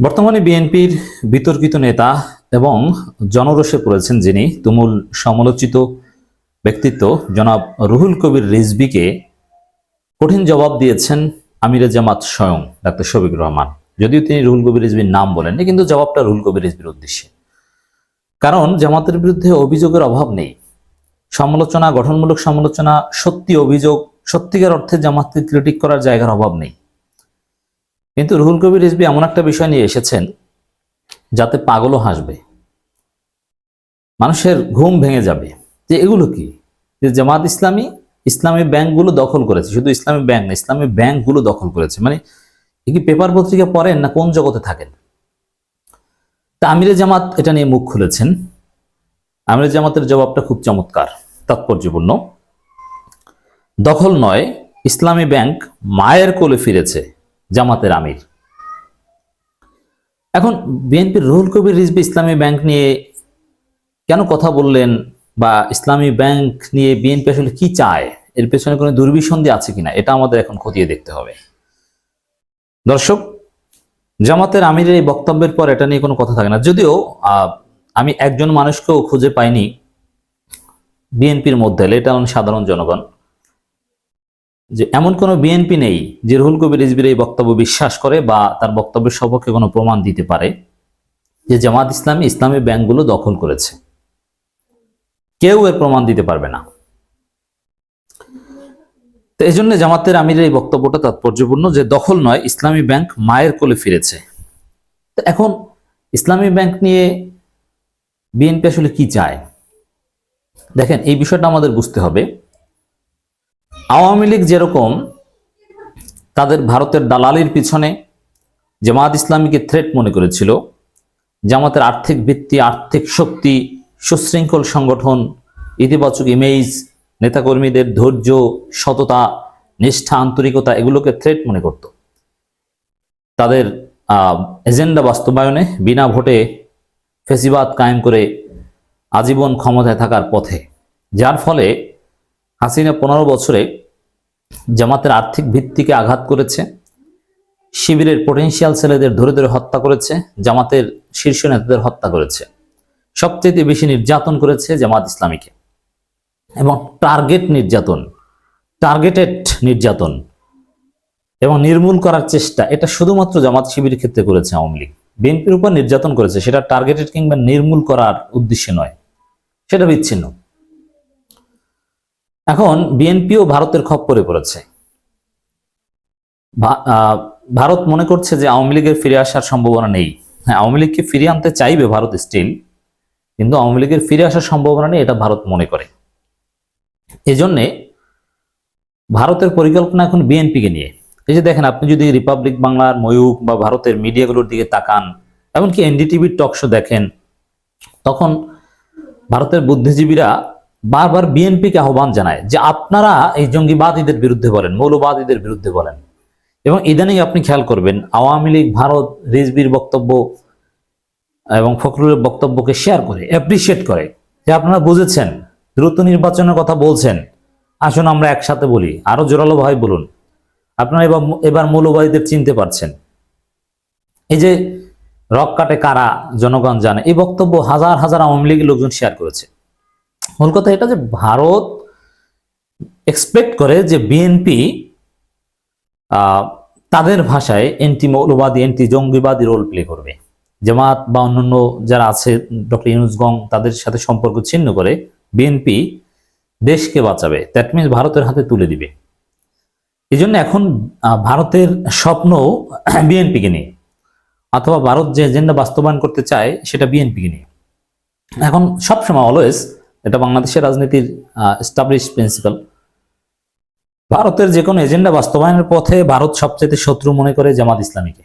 বর্তমানে বিএনপির বিতর্কিত নেতা এবং জনরোষে পড়েছেন যিনি তুমুল সমালোচিত ব্যক্তিত্ব জনাব রুহুল কবির রিজবিকে কঠিন জবাব দিয়েছেন আমিরে জামাত স্বয়ং ডাক্তার শফিকুর রহমান। যদিও তিনি রুহুল কবির রিজবির নাম বলেননি, কিন্তু জবাবটা রুহুল কবির রিজবির উদ্দেশ্যে। কারণ জামাতের বিরুদ্ধে অভিযোগের অভাব নেই। সমালোচনা, গঠনমূলক সমালোচনা, সত্যি অভিযোগ, সত্যিকার অর্থে জামাতকে ক্রিটিক করার জায়গার অভাব নেই। কিন্তু রুহুল কবির রিজবি এমন একটা বিষয় নিয়ে এসেছেন যাতে পাগলও হাসবে। মানুষের ঘুম ভেঙে যাবে। যে এগুলো কি? যে জামাত ইসলামী ইসলামী ব্যাংকগুলো দখল করেছে। শুধু ইসলামী ব্যাংক না, ইসলামী ব্যাংকগুলো দখল করেছে। মানে কি পেপার পত্রিকা পড়েন না কোন জগতে থাকেন? তা আমিরে জামাত এটা নিয়ে মুখ খুলেছেন। আমিরে জামাতের জবাবটা খুব চমৎকার, তাৎপর্যপূর্ণ। দখল নয়, ইসলামী ব্যাংক মায়ের কোলে ফিরেছে। জামাতের আমির। এখন বিএনপির রুহুল কবির রিজবি ইসলামী ব্যাংক নিয়ে কেন কথা বললেন বা ইসলামী ব্যাংক নিয়ে বিএনপি আসলে কি চায়? এর পেছনে কোনো দুর্বিসন্ধি আছে কিনা? এটা আমাদের এখন খতিয়ে দেখতে হবে। দর্শক, জামাতের আমিরের এই বক্তব্যের পর এটা নিয়ে কোনো কথা থাকে না। যদিও আমি একজন মানুষকেও খুঁজে পাইনি বিএনপির মধ্যে। লেটার সাধারণ জনগণ। যে এমন কোনো বিএনপি নেই যে রুহুল কবির রিজবির এই বক্তব্য বিশ্বাস করে বা তার বক্তব্যের সপক্ষে কোনো প্রমাণ দিতে পারে, যে জামাত ইসলামী ইসলামী ব্যাংকগুলো দখল করেছে। কেউ এর প্রমাণ দিতে পারবে না। তো এই জন্য জামাতের আমিরের এই বক্তব্যটা তাৎপর্যপূর্ণ যে দখল নয়, ইসলামী ব্যাংক মায়ের কোলে ফিরেছে। তো এখন ইসলামী ব্যাংক নিয়ে বিএনপি আসলে কি চায়? দেখেন, এই বিষয়টা আমাদের বুঝতে হবে। আওয়ামী লীগ যেরকম তাদের ভারতের দালালির পিছনে জামাত ইসলামীকে থ্রেট মনে করেছিল, জামাতের আর্থিক ভিত্তি, আর্থিক শক্তি, সুশৃঙ্খল সংগঠন, ইতিবাচক ইমেজ নেতাকর্মীদের ধৈর্য, সততা, নিষ্ঠা, আন্তরিকতা এগুলোকে থ্রেট মনে করত। তাদের এজেন্ডা বাস্তবায়নে বিনা ভোটে ফেসিবাদ কায়েম করে আজীবন ক্ষমতায় থাকার পথে। যার ফলে হাসিনা পনেরো বছরে জামাতের আর্থিক ভিত্তিকে আঘাত করেছে, শিবিরের পটেনশিয়াল ছেলেদের ধরে ধরে হত্যা করেছে, জামাতের শীর্ষ নেতাদের হত্যা করেছে। সবচেয়ে বেশি নির্যাতন করেছে জামাত ইসলামীকে। এবং টার্গেট নির্যাতন টার্গেটেড নির্যাতন এবং নির্মূল করার চেষ্টা, এটা শুধুমাত্র জামাত শিবিরের ক্ষেত্রে করেছে আওয়ামী লীগ। বিএনপির উপর নির্যাতন করেছে, সেটা টার্গেটেড কিংবা নির্মূল করার উদ্দেশ্যে নয়, সেটা বিচ্ছিন্ন। এখন বিএনপিও ভারতের খপ্পরে পড়েছে। ভারত মনে করছে যে আওয়ামী লীগের ফিরে আসার সম্ভাবনা নেই। হ্যাঁ আওয়ামী লীগকে ফিরিয়ে আনতে চাইবে ভারত স্টিল কিন্তু আওয়ামী লীগের ফিরে আসার সম্ভাবনা নেই, এটা ভারত মনে করে। এজন্যে ভারতের পরিকল্পনা এখন বিএনপিকে নিয়ে। এই যে দেখেন, আপনি যদি রিপাবলিক বাংলার ময়ূক বা ভারতের মিডিয়াগুলোর দিকে তাকান, এমনকি এনডিটিভির টকশো দেখেন, তখন ভারতের বুদ্ধিজীবীরা বারবার বিএনপিকে আহ্বান জানায় যে আপনারা এই জঙ্গিবাদীদের বিরুদ্ধে বলেন, মৌলবাদীদের বিরুদ্ধে বলেন। এবং ইদানিং আপনি খেয়াল করবেন, আওয়ামী লীগ, ভারত, রিজবির বক্তব্য এবং ফখরুলের বক্তব্যকে শেয়ার করে অ্যাপ্রিসিয়েট করে। যে আপনারা বুঝেছেন, দ্রুত নির্বাচনের কথা বলছেন। আসুন আমরা একসাথে বলি, আরও জোরালো ভাই বলুন। আপনারা এবার এবার মৌলবাদীদের চিনতে পারছেন। এই যে রক কাটে কারা, জনগণ জানে, এই বক্তব্য হাজার হাজার আওয়ামী লীগের লোকজন শেয়ার করেছে। মূল কথা এটা যে ভারত এক্সপেক্ট করে যে বিএনপি তাদের ভাষায় এন্টি মৌলবাদী এন্টি জঙ্গিবাদী রোল প্লে করবে। জামাত বা অন্যান্য যারা আছে, ডক্টর ইউনুস গং তাদের সাথে সম্পর্ক ছিন্ন করে বিএনপি দেশকে বাঁচাবে। দ্যাট মিনস ভারতের হাতে তুলে দিবে। এই জন্য এখন ভারতের স্বপ্ন বিএনপিকে নিয়ে। অথবা ভারত যে এজেন্ডা বাস্তবায়ন করতে চায়, সেটা বিএনপিকে নিয়ে। এখন সবসময় অলওয়েজ এটা বাংলাদেশের রাজনীতির স্টাবলিশ প্রিন্সিপাল ভারতের যে কোনো এজেন্ডা বাস্তবায়নের পথে ভারত সবচেয়ে শত্রু মনে করে জামাত ইসলামীকে।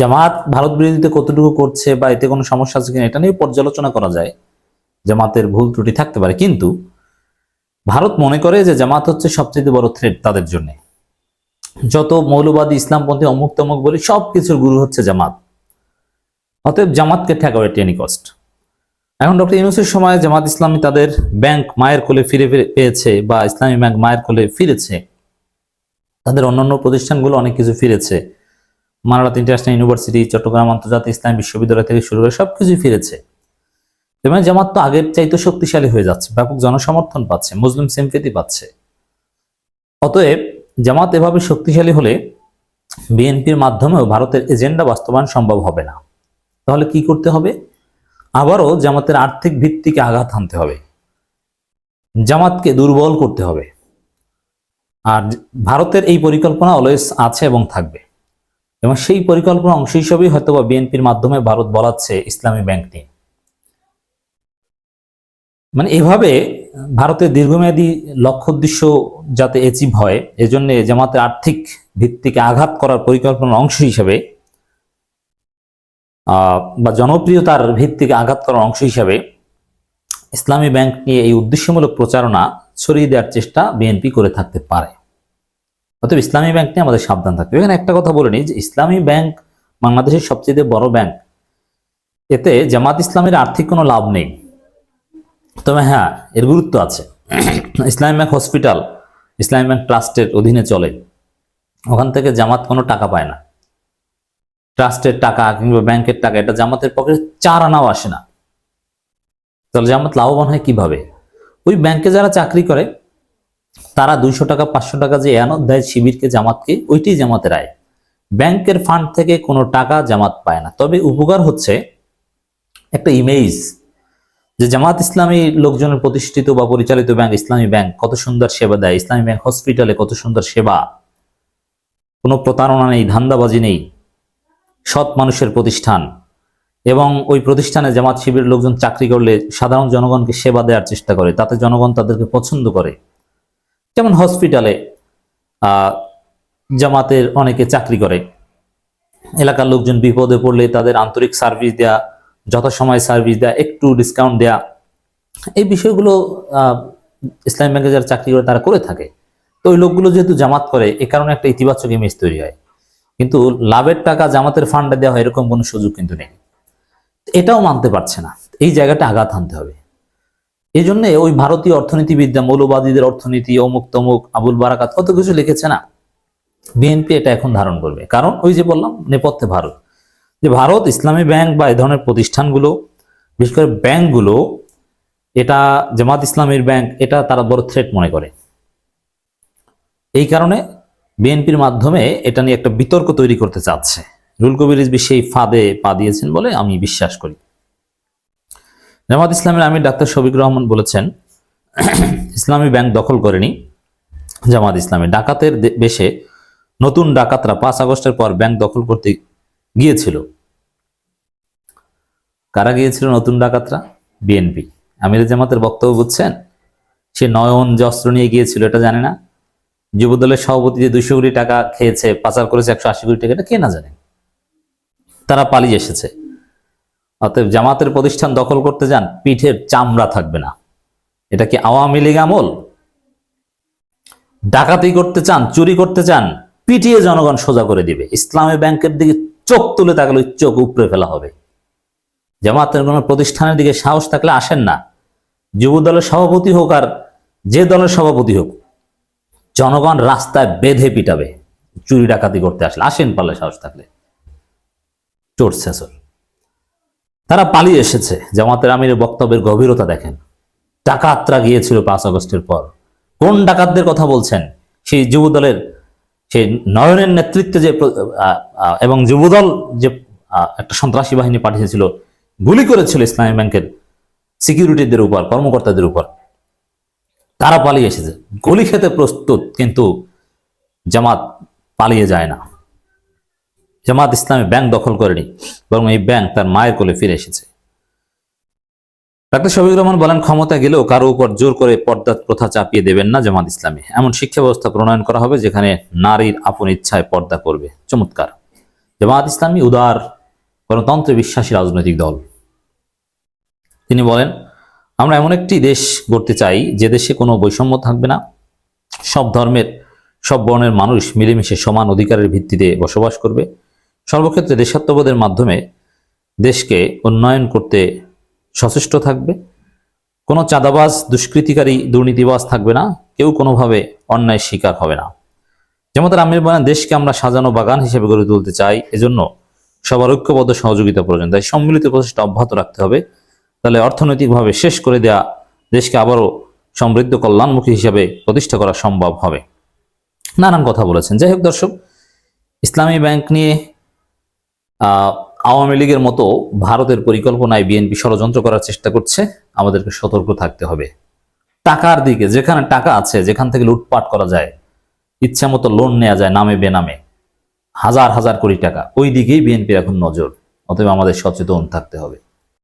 জামাত ভারত বিরোধীতে কতটুকু করছে বা এতে কোনো সমস্যা আছে কিনা এটা নিয়ে পর্যালোচনা করা যায়। জামাতের ভুল ত্রুটি থাকতে পারে, কিন্তু ভারত মনে করে যে জামাত হচ্ছে সবচেয়ে বড় থ্রেট তাদের জন্য। যত মৌলবাদী, ইসলামপন্থী অমুক তমুক বলি সব কিছুর গুরু হচ্ছে জামাত। অতএব জামাতকে ঠেকাবে টেনি কস্ট এখন ডক্টর ইউনুসের সময় জামাত ইসলামী তাদের ব্যাংক মায়ের কোলে ফিরে পেয়েছে বা ইসলামী ব্যাংক মায়ের কোলে ফিরেছে। তাদের অন্যান্য প্রতিষ্ঠানগুলো অনেক কিছু ফিরেছে। মানারাত ইন্টারন্যাশনাল ইউনিভার্সিটি, চট্টগ্রাম আন্তর্জাতিক ইসলাম বিশ্ববিদ্যালয় থেকে শুরু করে সবকিছুই ফিরেছে। এবং জামাত তো আগের চাইতে শক্তিশালী হয়ে যাচ্ছে, ব্যাপক জনসমর্থন পাচ্ছে, মুসলিম সিম্পেতি পাচ্ছে। অতএব জামাত এভাবে শক্তিশালী হলে বিএনপির মাধ্যমেও ভারতের এজেন্ডা বাস্তবায়ন সম্ভব হবে না। তাহলে কি করতে হবে? আবারও জামাতের আর্থিক ভিত্তিকে আঘাত হানতে হবে। জামাতকে দুর্বল করতে হবে। আর ভারতের এই পরিকল্পনা অলওয়েজ আছে এবং থাকবে। এবং সেই পরিকল্পনা অংশ হিসেবেই হয়তো বা বিএনপির মাধ্যমে ভারত বলাচ্ছে ইসলামী ব্যাংক নিয়ে। মানে এভাবে ভারতের দীর্ঘমেয়াদী লক্ষ্য উদ্দেশ্য যাতে অ্যাচিভ হয়, এজন্য জামাতের আর্থিক ভিত্তিকে আঘাত করার পরিকল্পনার অংশ হিসেবে বা জনপ্রিয়তার ভিত্তিকে আঘাত করার অংশ হিসাবে ইসলামী ব্যাংক নিয়ে এই উদ্দেশ্যমূলক প্রচারণা ছড়িয়ে দেওয়ার চেষ্টা বিএনপি করে থাকতে পারে। অতএব ইসলামী ব্যাংক নিয়ে আমাদের সাবধান থাকতে এখানে একটা কথা বলে নিই যে ইসলামী ব্যাংক বাংলাদেশের সবচেয়ে বড় ব্যাংক। এতে জামাত ইসলামের আর্থিক কোনো লাভ নেই। তবে হ্যাঁ এর গুরুত্ব আছে। ইসলামী ব্যাংক হসপিটাল, ইসলামী ব্যাংক ট্রাস্টের অধীনে চলে। ওখান থেকে জামাত কোনো টাকা পায় না। ট্রাস্টের টাকা কিংবা ব্যাংকের টাকা, এটা জামাতের পকেটে চার আনাও আসে না। তাহলে জামাত লাভবান হয় কীভাবে? ওই ব্যাংকে যারা চাকরি করে, তারা দুইশো টাকা, পাঁচশো টাকা যে এনদ দেয় শিবিরকে, জামাতকে, ওইটাই জামাতের আয়। ব্যাংকের ফান্ড থেকে কোনো টাকা জামাত পায় না। তবে উপকার হচ্ছে একটা ইমেজ যে জামাত ইসলামী লোকজনের প্রতিষ্ঠিত বা পরিচালিত ব্যাংক, ইসলামী ব্যাংক কত সুন্দর সেবা দেয়, ইসলামী ব্যাংক হসপিটালে কত সুন্দর সেবা। কোনো প্রতারণা নেই, ধান্দাবাজি নেই। সৎ মানুষের প্রতিষ্ঠান এবং ওই প্রতিষ্ঠানে জামাত শিবিরের লোকজন চাকরি করলে সাধারণ জনগণকে সেবা দেওয়ার চেষ্টা করে, তাতে জনগণ তাদেরকে পছন্দ করে। যেমন হসপিটালে জামাতের অনেকে চাকরি করে। এলাকার লোকজন বিপদে পড়লে তাদের আন্তরিক সার্ভিস দেয়া, যথাসময়ে সার্ভিস দেয়া, একটু ডিসকাউন্ট দেয়া, এই বিষয়গুলো ইসলামী ব্যাংকে যারা চাকরি করে তারা করে থাকে। তো ওই লোকগুলো যেহেতু জামাত করে, এ কারণে একটা ইতিবাচক ইমেজ তৈরি হয়। কিন্তু লাভের টাকা জামাতের ফান্ডে দেওয়া হয়, এরকম কোনো সুযোগ কিন্তু নেই। এটাও মানতে পারছে না। এই জায়গাটা আঘাত আনতে হবে। এই জন্য ওই ভারতীয় অর্থনীতিবিদ্যা মৌলবাদীদের অর্থনীতি, অমুক তমুক, আবুল বারাকাত কত কিছু লিখেছে না। বিএনপি এটা এখন ধারণ করবে। কারণ ওই যে বললাম, নেপথ্যে ভারত। যে ভারত ইসলামী ব্যাংক বা এই ধরনের প্রতিষ্ঠানগুলো, বিশেষ করে ব্যাংকগুলো, এটা জামাত ইসলামের ব্যাংক, এটা তারা বড় থ্রেট মনে করে। এই কারণে বিএনপির মাধ্যমে এটা নিয়ে একটা বিতর্ক তৈরি করতে চাচ্ছে। রুল কবির রিজভী সেই ফাঁদে পা দিয়েছেন বলে আমি বিশ্বাস করি। জামাত ইসলামের আমির ডাক্তার শফিক রহমান বলেছেন, ইসলামী ব্যাংক দখল করেনি জামাত ইসলামী। ডাকাতের বেশে নতুন ডাকাতরা পাঁচ আগস্টের পর ব্যাংক দখল করতে গিয়েছিল। কারা গিয়েছিল নতুন ডাকাতরা? বিএনপি। আমির জামাতের বক্তব্য বুঝছেন? সে নয়ন যে অস্ত্র নিয়ে গিয়েছিল, এটা জানে না? যুবদলের সভাপতি যে দুইশো কোটি টাকা খেয়েছে, পাচার করেছে, একশো আশি কোটি টাকা, এটা কে না জানে? তারা পালিয়ে এসেছে। অতএব জামাতের প্রতিষ্ঠান দখল করতে যান, পিঠের চামড়া থাকবে না। এটা কি আওয়ামী লীগ আমল? ডাকাতি করতে চান, চুরি করতে চান, পিটিয়ে জনগণ সোজা করে দিবে। ইসলামী ব্যাংকের দিকে চোখ তুলে তাকালে চোখ উপড়ে ফেলা হবে। জামাতের কোনো প্রতিষ্ঠানের দিকে সাহস থাকলে আসেন না। যুব দলের সভাপতি হোক আর যে দলের সভাপতি হোক জনগণ রাস্তায় বেঁধে পিটাবে। চুরি ডাকাতি করতে আসলে আসেন পালে সাহস থাকলে। চোর শেষর। তারা পালিয়ে এসেছে। জামাতের আমিরের বক্তব্যের গভীরতা দেখেন। ডাকাতরা গিয়েছিল পাঁচ আগস্টের পর। কোন ডাকাতদের কথা বলছেন? সেই যুবদলের সেই নয়নের নেতৃত্বে যে এবং যুবদল যে একটা সন্ত্রাসী বাহিনী পাঠিয়েছিল, গুলি করেছিল ইসলামী ব্যাংকের সিকিউরিটিদের উপর, কর্মকর্তাদের উপর। তারা পালিয়ে এসেছে। গুলি খেতে প্রস্তুত, কিন্তু জামাত পালিয়ে যায় না। জামাত ইসলামী ব্যাংক দখল করেনি, বরং এই ব্যাংক তার মায়ের কোলে ফিরে এসেছে। ডাক্তার শফিকুর রহমান বলেন ক্ষমতা গেলেও কারও উপর জোর করে পর্দা প্রথা চাপিয়ে দেবেন না জামাত ইসলামী। এমন শিক্ষা ব্যবস্থা প্রণয়ন করা হবে যেখানে নারীর আপন ইচ্ছায় পর্দা করবে। চমৎকার। জামাত ইসলামী উদার গণতন্ত্রে বিশ্বাসী রাজনৈতিক দল। তিনি বলেন আমরা এমন একটি দেশ গড়তে চাই যে দেশে কোনো বৈষম্য থাকবে না। সব ধর্মের, সব বর্ণের মানুষ মিলেমিশে সমান অধিকারের ভিত্তিতে বসবাস করবে। সর্বক্ষেত্রে দেশাত্মবোধের মাধ্যমে দেশকে উন্নয়ন করতে সচেষ্ট থাকবে। কোনো চাঁদাবাজ, দুষ্কৃতিকারী দুর্নীতিবাজ থাকবে না। কেউ কোনোভাবে অন্যায় শিকার হবে না। যেমন জামাতের আমির বলেন, দেশকে আমরা সাজানো বাগান হিসেবে গড়ে তুলতে চাই, এজন্য সবার ঐক্যবদ্ধ সহযোগিতা প্রয়োজন। তাই সম্মিলিত প্রচেষ্টা অব্যাহত রাখতে হবে। তাহলে অর্থনৈতিকভাবে শেষ করে দেয়া দেশকে আবারও সমৃদ্ধ কল্যাণমুখী হিসাবে প্রতিষ্ঠা করা সম্ভব হবে। নানান কথা বলেছেন। যাই হোক দর্শক, ইসলামী ব্যাংক নিয়ে আওয়ামী লীগের মতো ভারতের পরিকল্পনায় বিএনপি ষড়যন্ত্র করার চেষ্টা করছে, আমাদেরকে সতর্ক থাকতে হবে। টাকার দিকে, যেখানে টাকা আছে, যেখান থেকে লুটপাট করা যায়, ইচ্ছা মতো লোন নেওয়া যায় নামে বেনামে, হাজার হাজার কোটি টাকা, ওই দিকেই বিএনপির এখন নজর। অতএব আমাদের সচেতন থাকতে হবে।